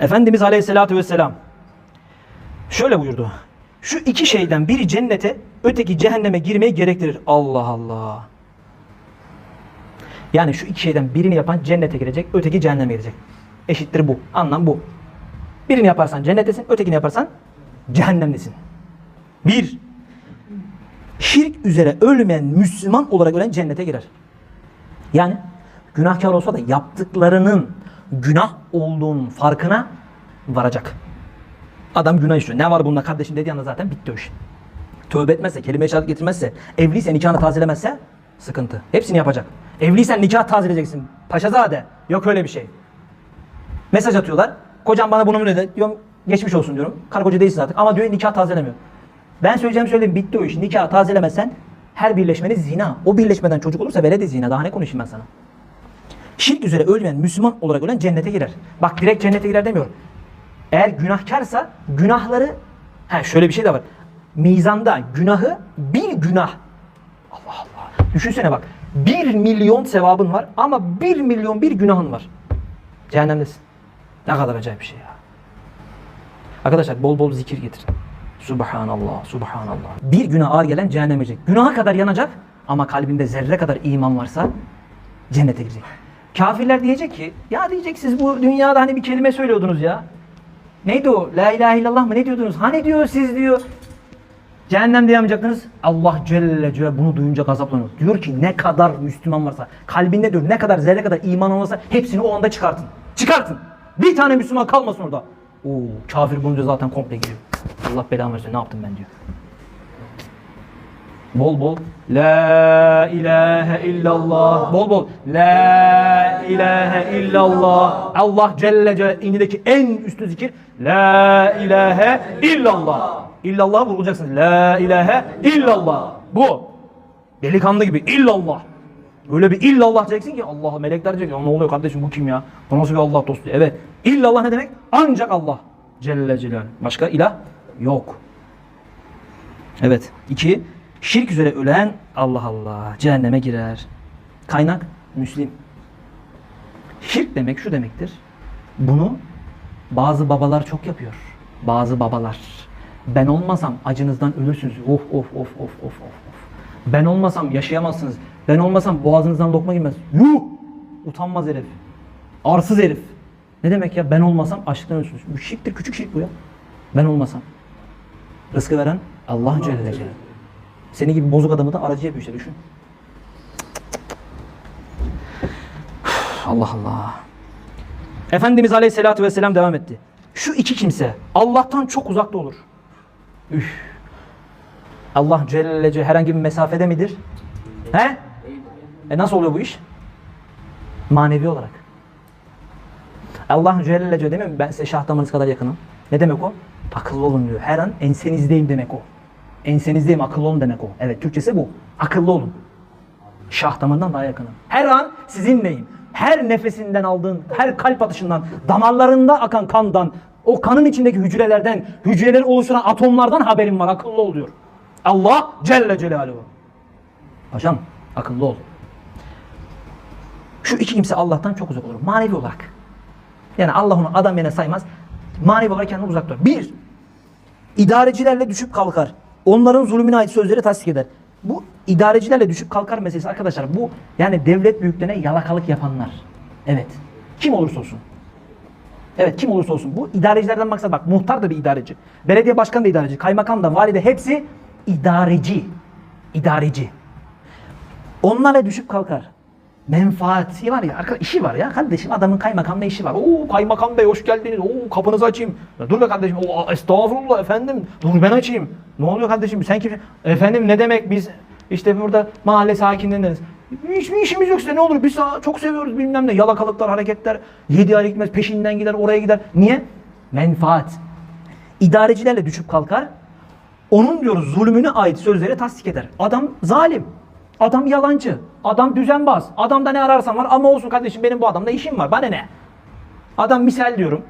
Efendimiz Aleyhisselatü Vesselam şöyle buyurdu. Şu iki şeyden biri cennete, öteki cehenneme girmeyi gerektirir. Allah Allah. Yani şu iki şeyden birini yapan cennete girecek, öteki cehenneme girecek. Eşittir bu. Anlam bu. Birini yaparsan cennettesin, ötekini yaparsan cehennemdesin. Bir, şirk üzere ölmeyen Müslüman olarak ölen cennete girer. Yani günahkar olsa da yaptıklarının günah olduğunun farkına varacak. Adam günah işliyor. Ne var bunda kardeşim dediği anda zaten bitti o iş. Tövbe etmezse, kelime-i şehadet getirmezse, evliyse nikahını tazelemezse sıkıntı. Hepsini yapacak. Evliysen nikah tazeleyeceksin. Paşazade. Yok öyle bir şey. Mesaj atıyorlar. Kocam bana bunu dedi? Diyorum geçmiş olsun diyorum. Karı koca değilsin artık. Ama diyor nikah tazelemiyor. Ben söyleyeceğim söyleyeyim bitti o iş. Nikah tazelemezsen her birleşmeniz zina. O birleşmeden çocuk olursa veledi zina. Daha ne konuşayım ben sana? Şirk üzere ölmeyen Müslüman olarak ölen cennete girer. Bak direkt cennete girer demiyorum. Eğer günahkarsa günahları ha şöyle bir şey de var. Mizanda günahı bir günah. Allah Allah. Düşünsene bak. Bir milyon sevabın var ama bir milyon bir günahın var. Cehennemdesin. Ne kadar acayip bir şey ya. Arkadaşlar bol bol zikir getirin. Subhanallah, subhanallah. Bir günah ağır gelen cehenneme girecek. Günaha kadar yanacak ama kalbinde zerre kadar iman varsa cennete girecek. Kafirler diyecek ki, ya diyecek siz bu dünyada hani bir kelime söylüyordunuz ya. Neydi o? La ilahe illallah mı? Ne diyordunuz? Hani diyor siz diyor. Cehennemde yanmayacaktınız. Allah Celle Celle bunu duyunca gazaplanıyor. Diyor ki ne kadar Müslüman varsa, kalbinde diyor ne kadar zerre kadar iman olmasa hepsini o anda çıkartın. Çıkartın. Bir tane Müslüman kalmasın orada. Oo, kafir bulunca zaten komple gidiyor. Allah belamı versin ne yaptım ben diyor. Bol bol La ilahe illallah Bol bol La ilahe illallah Allah Celle Celle indideki en üstü zikir La ilahe illallah İllallah vurulacaksınız La ilahe illallah Bu Delikanlı gibi illallah Öyle bir illallah diyeceksin ki Allah melekler diyecek ya ne oluyor kardeşim bu kim ya? Bu nasıl bir Allah dostu? Evet. İllallah ne demek? Ancak Allah. Celle Celal. Başka ilah yok. Evet. İki, şirk üzere ölen Allah Allah cehenneme girer. Kaynak Müslim. Şirk demek şu demektir. Bunu bazı babalar çok yapıyor. Bazı babalar. Ben olmasam acınızdan ölürsünüz. Of of of of of of. Ben olmasam yaşayamazsınız. Ben olmasam boğazınızdan lokma girmez. Yuh! Utanmaz herif. Arsız herif. Ne demek ya? Ben olmasam açlıktan ölürsünüz. Bu şirktir, küçük şirk bu ya. Ben olmasam. Rızkı veren Allah Celle Celaluhu. Seni gibi bozuk adamı da aracı yapıyor işte düşün. Allah Allah. Efendimiz Aleyhisselatü Vesselam devam etti. Şu iki kimse Allah'tan çok uzakta olur. Üf. Allah Celle herhangi bir mesafede midir? He? E nasıl oluyor bu iş? Manevi olarak. Allah Celle Celle demiyor mu? Ben size şah damarınız kadar yakınım. Ne demek o? Akıllı olun diyor. Her an ensenizdeyim demek o. Ensenizdeyim akıllı olun demek o. Evet Türkçesi bu. Akıllı olun. Şah damarından daha yakınım. Her an sizinleyim. Her nefesinden aldığın, her kalp atışından, damarlarında akan kandan, o kanın içindeki hücrelerden, hücreleri oluşturan atomlardan haberim var. Akıllı ol diyor. Allah Celle Celaluhu. Paşam akıllı ol. Şu iki kimse Allah'tan çok uzak olur. Manevi olarak. Yani Allah onu adam yerine saymaz. Manevi olarak kendini uzak tutar. Bir, idarecilerle düşüp kalkar. Onların zulmüne ait sözleri tasdik eder. İdarecilerle düşüp kalkar meselesi arkadaşlar. Bu yani devlet büyüklerine yalakalık yapanlar. Evet. Kim olursa olsun. Evet kim olursa olsun. Bu idarecilerden maksat bak muhtar da bir idareci. Belediye başkanı da idareci. Kaymakam da valide hepsi idareci. İdareci. Onlarla düşüp kalkar. Menfaati var ya, arkadaş işi var ya kardeşim adamın kaymakamla işi var. Oo kaymakam bey hoş geldiniz. Oo kapınızı açayım. Dur be kardeşim. Oo estağfurullah efendim. Dur ben açayım. Ne oluyor kardeşim? Sen kim? Efendim ne demek biz işte burada mahalle sakinlerindeyiz. Hiçbir işimiz yok size ne olur biz çok seviyoruz bilmem ne yalakalıklar hareketler yedi ay gitmez peşinden gider oraya gider. Niye? Menfaat. İdarecilerle düşüp kalkar. Onun diyoruz zulmüne ait sözleri tasdik eder. Adam zalim. Adam yalancı. Adam düzenbaz. Adamda ne ararsan var ama olsun kardeşim benim bu adamda işim var. Bana ne? Adam misal diyorum.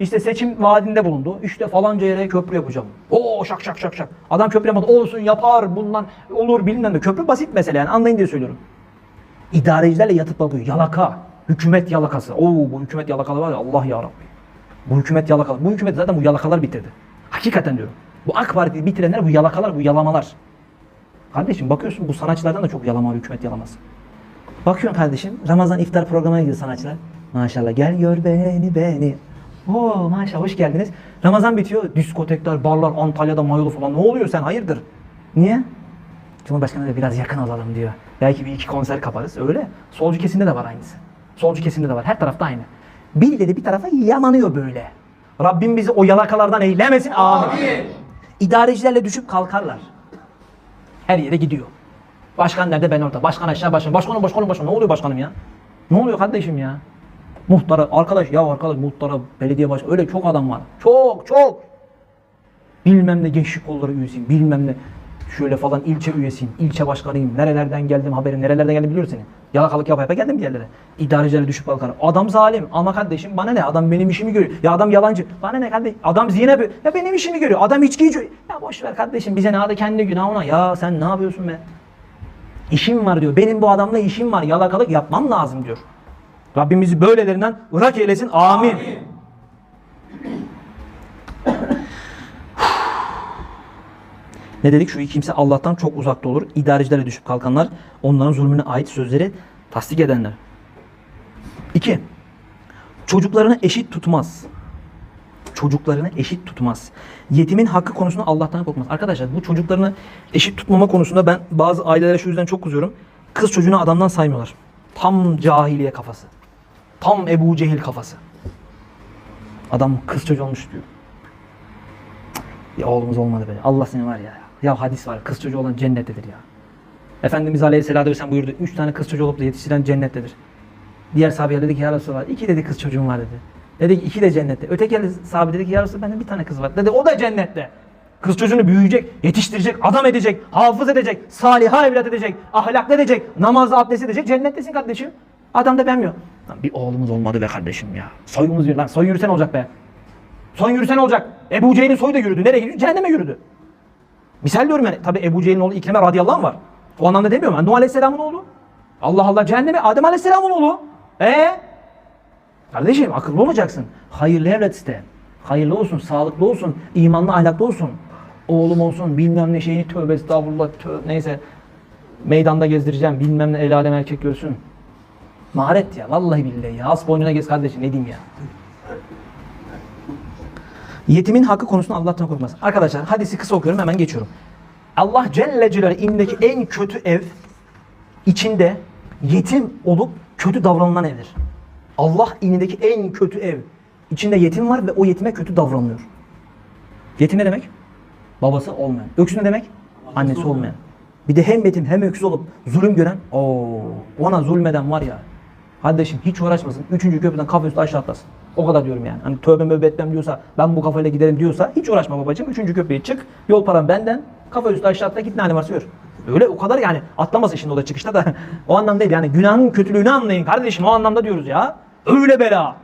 İşte seçim vaadinde bulundu. İşte falanca yere köprü yapacağım. Oo şak şak şak şak. Adam köprü yapmadı. Olsun yapar bundan olur bilmem de. Köprü basit mesele yani anlayın diye söylüyorum. İdarecilerle yatıp bakıyor. Yalaka. Hükümet yalakası. Oo bu hükümet yalakalı var ya Allah ya Rabbi. Bu hükümet yalakalar. Bu hükümet zaten bu yalakalar bitirdi. Hakikaten diyorum. Bu AK Parti'yi bitirenler bu yalakalar, bu yalamalar. Kardeşim bakıyorsun bu sanatçılardan da çok yalama hükümet yalaması. Bakıyorsun kardeşim Ramazan iftar programına gidiyor sanatçılar. Maşallah gel gör beni beni. Oo maşallah hoş geldiniz. Ramazan bitiyor. Diskotekler, barlar, Antalya'da mayolu falan. Ne oluyor sen? Hayırdır? Niye? Cumhurbaşkanı da biraz yakın olalım diyor. Belki bir iki konser kaparız. Öyle. Solcu kesimde de var aynısı. Solcu kesimde de var. Her tarafta aynı. Birileri bir tarafa yamanıyor böyle. Rabbim bizi o yalakalardan eylemesin. Amin. İdarecilerle düşüp kalkarlar. Her yere gidiyor. Başkan nerede ben orada. Başkan aşağı başkan. Başkanım başkanım başkanım. Ne oluyor başkanım ya? Ne oluyor kardeşim ya? Muhtara arkadaş ya arkadaş muhtara belediye baş öyle çok adam var. Çok çok. Bilmem ne gençlik kolları üyesiyim. Bilmem ne şöyle falan ilçe üyesiyim. ilçe başkanıyım. Nerelerden geldim haberim. Nerelerden geldim biliyor seni. Yalakalık yapa yapa geldim bir yerlere. İdarecilerle düşüp kalkar. Adam zalim. Ama kardeşim bana ne? Adam benim işimi görüyor. Ya adam yalancı. Bana ne kardeşim? Adam zina. Ya benim işimi görüyor. Adam içki içiyor. Ya boş ver kardeşim. Bize ne hadi kendi günahına. Ya sen ne yapıyorsun be? İşim var diyor. Benim bu adamla işim var. Yalakalık yapmam lazım diyor. Rabbimizi böylelerinden ırak eylesin. Amin. Ne dedik? Şu kimse Allah'tan çok uzakta olur. İdarecilerle düşüp kalkanlar, onların zulmüne ait sözleri tasdik edenler. 2. Çocuklarını eşit tutmaz. Çocuklarını eşit tutmaz. Yetimin hakkı konusunda Allah'tan korkmaz. Arkadaşlar bu çocuklarını eşit tutmama konusunda ben bazı ailelere şu yüzden çok kızıyorum. Kız çocuğunu adamdan saymıyorlar. Tam cahiliye kafası. Tam Ebu Cehil kafası. Adam kız çocuğu olmuş diyor. Ya oğlumuz olmadı be. Allah seni var ya. Ya hadis var. Kız çocuğu olan cennettedir ya. Efendimiz Aleyhisselatü Vesselam buyurdu. Üç tane kız çocuğu olup da yetiştiren cennettedir. Diğer sahabeler dedi ki ya Resulallah iki dedi kız çocuğum var dedi. Dedi ki iki de cennette. Öteki sahabe dedi ki ya Resulallah bende bir tane kız var. Dedi o da cennette. Kız çocuğunu büyüyecek, yetiştirecek, adam edecek, hafız edecek, saliha evlat edecek, ahlaklı edecek, namazda abdest edecek, cennettesin kardeşim. Adam da beğenmiyor. Lan bir oğlumuz olmadı be kardeşim ya. Soyumuz yürü lan. Soy yürüsen olacak be. Soy yürüsen olacak. Ebu Cehil'in soyu da yürüdü. Nereye gidiyor? Cehenneme yürüdü. Misal diyorum yani. Tabi Ebu Cehil'in oğlu İkrime radıyallahu anh var. O anlamda demiyorum. Yani Nuh aleyhisselamın oğlu. Allah Allah cehenneme. Adem aleyhisselamın oğlu. Ee? Kardeşim akıllı olacaksın. Hayırlı evlat iste. Hayırlı olsun, sağlıklı olsun, imanlı, ahlaklı olsun. Oğlum olsun, bilmem ne şeyini tövbe estağfurullah, tövbe, neyse. Meydanda gezdireceğim, bilmem ne el alem erkek görsün. Maharet ya, vallahi billahi ya. As boynuna gez kardeşim, ne diyeyim ya. Yetimin hakkı konusunda Allah'tan korkmaz. Arkadaşlar hadisi kısa okuyorum hemen geçiyorum. Allah Celle Celaluhu indeki en kötü ev içinde yetim olup kötü davranılan evdir. Allah indindeki en kötü ev. İçinde yetim var ve o yetime kötü davranılıyor. Yetim ne demek? Babası olmayan. Öksüz ne demek? Annesi olmayan. Bir de hem yetim hem öksüz olup zulüm gören, o ona zulmeden var ya. Kardeşim hiç uğraşmasın. Üçüncü köprüden kafa üstü aşağı atlasın. O kadar diyorum yani. Hani tövbe möbe etmem diyorsa, ben bu kafayla giderim diyorsa hiç uğraşma babacığım. Üçüncü köprüye çık. Yol param benden. Kafa üstü aşağı atla git ne varsa gör. Öyle o kadar yani atlamasın şimdi o da çıkışta da. o anlamda değil yani günahın kötülüğünü anlayın kardeşim o anlamda diyoruz ya. Öyle bela.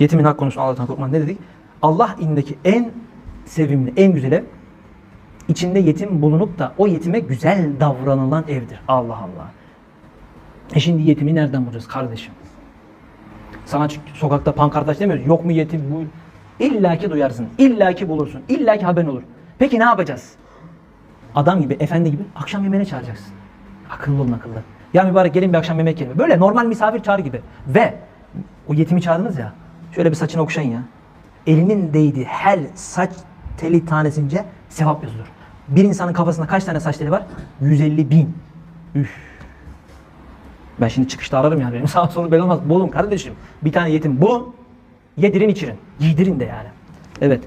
Yetimin hak konusunda Allah'tan korkmak ne dedik? Allah indeki en sevimli, en güzel ev içinde yetim bulunup da o yetime güzel davranılan evdir. Allah Allah. E şimdi yetimi nereden bulacağız kardeşim? Sana sokakta pankart aç demiyoruz. Yok mu yetim bu? İlla ki duyarsın. İlla ki bulursun. İlla ki haberin olur. Peki ne yapacağız? Adam gibi, efendi gibi akşam yemeğine çağıracaksın. Akıllı olun akıllı. Ya mübarek gelin bir akşam yemek yiyelim. Böyle normal misafir çağrı gibi. Ve o yetimi çağırdınız ya. Şöyle bir saçını okşayın ya. Elinin değdiği her saç teli tanesince sevap yazılır. Bir insanın kafasında kaç tane saç teli var? 150 bin. Üf. Ben şimdi çıkışta ararım yani. Benim sağ solu belli olmaz. Bulun kardeşim. Bir tane yetim bulun. Yedirin içirin. Giydirin de yani. Evet.